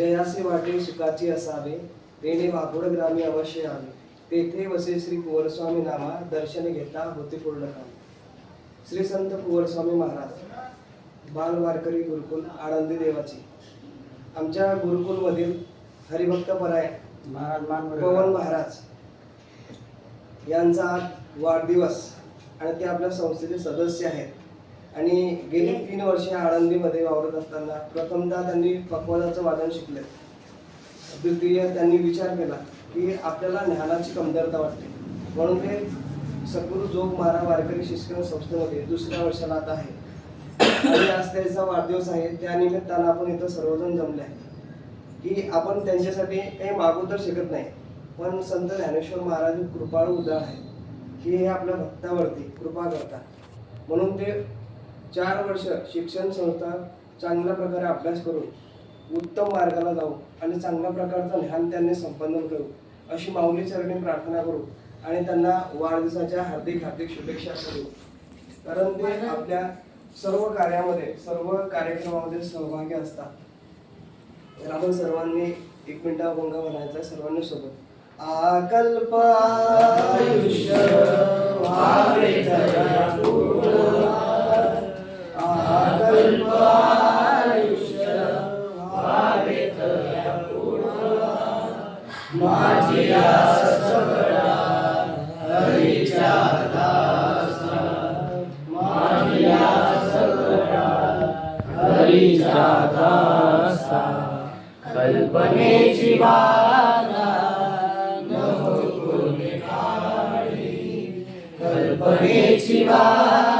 जयासे वाटे सुखाची असावे. तेने वाघोड ग्रामी अवश्य आवे तेथे वसे श्री कुंवरस्वामी नामा दर्शन घेता होते पूर्ण काम श्री संत कुंवरस्वामी महाराज बाल वारकरी गुरुकुल आनंदी देवाची. आमच्या गुरुकुलमधील हरिभक्त पराय पवन महाराज यांचा आज वाढदिवस आणि ते आपल्या संस्थेचे सदस्य आहेत. आणि गेली तीन वर्षे आळंदीमध्ये वावरत असताना प्रथमतः त्यांनी पकवानाचं वादन शिकले. द्वितीय त्यांनी विचार केला की आपल्याला ज्ञानाची कमतरता वाटते. म्हणून ते सद्गुरू जोग मारा वारकरी शिक्षण संस्थेमध्ये दुसऱ्या वर्षाला आता आहे. आणि आज त्याचा वाढदिवस आहे त्या निमित्तानं आपण इथं सर्वजण जमले आहे. की आपण त्यांच्यासाठी काही मागू तर शिकत नाही पण संत ज्ञानेश्वर महाराज कृपाळू उदार आहे की हे आपल्या भक्तावरती कृपा करतात. म्हणून ते चार वर्ष शिक्षण संस्था चांगल्या प्रकारे अभ्यास करून उत्तम मार्गाला जाऊ आणि चांगल्या प्रकारचं ज्ञान त्यांनी संपन्न करू अशी माऊली चरणी प्रार्थना करू आणि त्यांना वाढदिवसाच्या हार्दिक हार्दिक शुभेच्छा करू कारण ते आपल्या सर्व कार्यामध्ये सर्व कार्यक्रमामध्ये सहभागी असतात. तर आपण सर्वांनी एक मिनिटा भंग म्हणायचा सर्वांनी सोबत. आकल्प आयुष्य व्हावे सगळा हरीच्या दासा. सगळा हरीच्या दासा. कल्पनेची नको काळी कल्पनेची वाला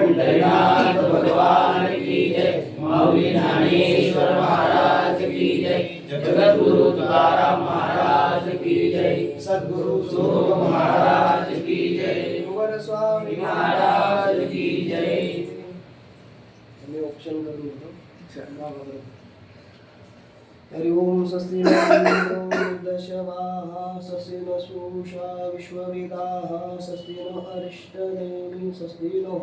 पंढरीनाथ भगवान की जय माऊली ज्ञानेश्वर महाराज की जय जगद्गुरु तुकाराम महाराज की जय सद्गुरु सोम महाराज की जय कुंवर स्वामी महाराज की जय मी ऑप्शन करून हरि ओम स्वस्ति दशवाः स्वस्ति न सूषा विश्वविदाः स्वस्ति न अरिष्टदेवी स्वस्ति नो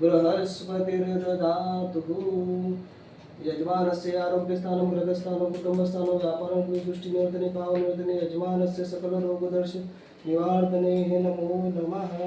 बृहस्पतिर्दधातुः यजमानस्य आरोग्यस्थानं गृहस्थानं कुटुम्बस्थानं व्यापारं दृष्टिनिवर्तने पावनिवर्तने यजमानस्य सकलरोगदर्श निवार्तने नमो नमः।